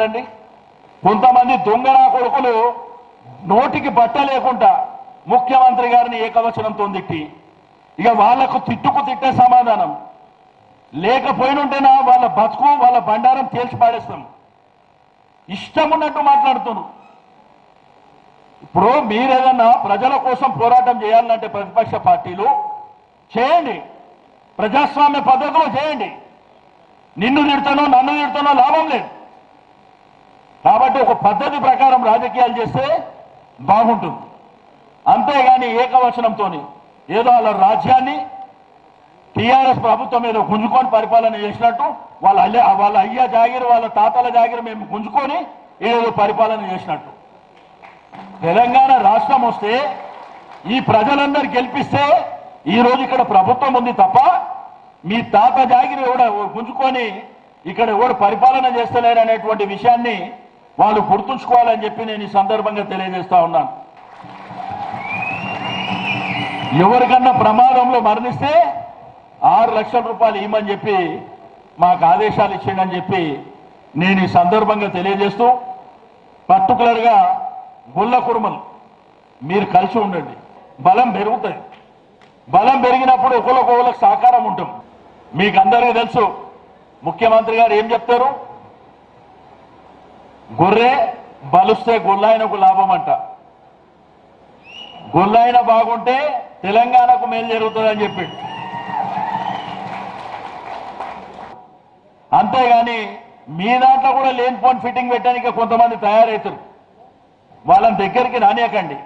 తిట్టడండి కొంతమంది దొంగనా కొడుకులు నోటికి బట్ట లేకుండా ముఖ్యమంత్రి గారిని ఏకవచనంతో తిట్టి ఇక వాళ్ళకు తిట్టుకు తిట్టే సమాధానం. లేకపోయినుంటేనా వాళ్ళ బతుకు వాళ్ళ బండారం తేల్చి పాడేస్తాం. ఇష్టం ఉన్నట్టు మాట్లాడుతును ఇప్పుడు మీరేదన్నా ప్రజల కోసం పోరాటం చేయాలంటే ప్రతిపక్ష పార్టీలు చేయండి. ప్రజాస్వామ్య పద్ధతిలో చేయండి. నిన్ను తిడతానో నన్ను తిడతానో లాభం లేదు. కాబట్టి ఒక పద్ధతి ప్రకారం రాజకీయాలు చేస్తే బాగుంటుంది. అంతేగాని ఏకవచనంతో ఏదో వాళ్ళ రాజ్యాన్ని టీఆర్ఎస్ ప్రభుత్వం ఏదో గుంజుకొని పరిపాలన చేసినట్టు వాళ్ళ వాళ్ళ అయ్య జాగిరి వాళ్ళ తాతల జాగిరి మేము గుంజుకొని ఏదో పరిపాలన చేసినట్టు. తెలంగాణ రాష్ట్రం వస్తే ఈ ప్రజలందరూ గెలిపిస్తే ఈ రోజు ఇక్కడ ప్రభుత్వం ఉంది తప్ప మీ తాత జాగిరి కూడా గుంజుకొని ఇక్కడ ఎవడు పరిపాలన చేస్తలేరు అనేటువంటి విషయాన్ని వాళ్ళు గుర్తుంచుకోవాలని చెప్పి నేను ఈ సందర్భంగా తెలియజేస్తా ఉన్నాను. ఎవరికన్నా ప్రమాదంలో మరణిస్తే ఆరు లక్షల రూపాయలు ఇవ్వమని చెప్పి మాకు ఆదేశాలు ఇచ్చిండని చెప్పి నేను ఈ సందర్భంగా తెలియజేస్తూ పర్టికులర్గా గుళ్ళ కురుమలు మీరు కలిసి ఉండండి. బలం పెరుగుతుంది బలం పెరిగినప్పుడు ఒకరికొకరికి సహకారం ఉంటుంది. మీకు అందరికీ తెలుసు ముఖ్యమంత్రి గారు ఏం చెప్తారు? గొర్రె బలుస్తే గొల్లాయనకు లాభం అంట గొల్లాయన బాగుంటే తెలంగాణకు మేలు జరుగుతుందని చెప్పిండు. అంతేగాని మీ దాంట్లో కూడా లేని ఫోన్ ఫిట్టింగ్ పెట్టడానికి కొంతమంది తయారవుతారు వాళ్ళని దగ్గరికి రానియకండి.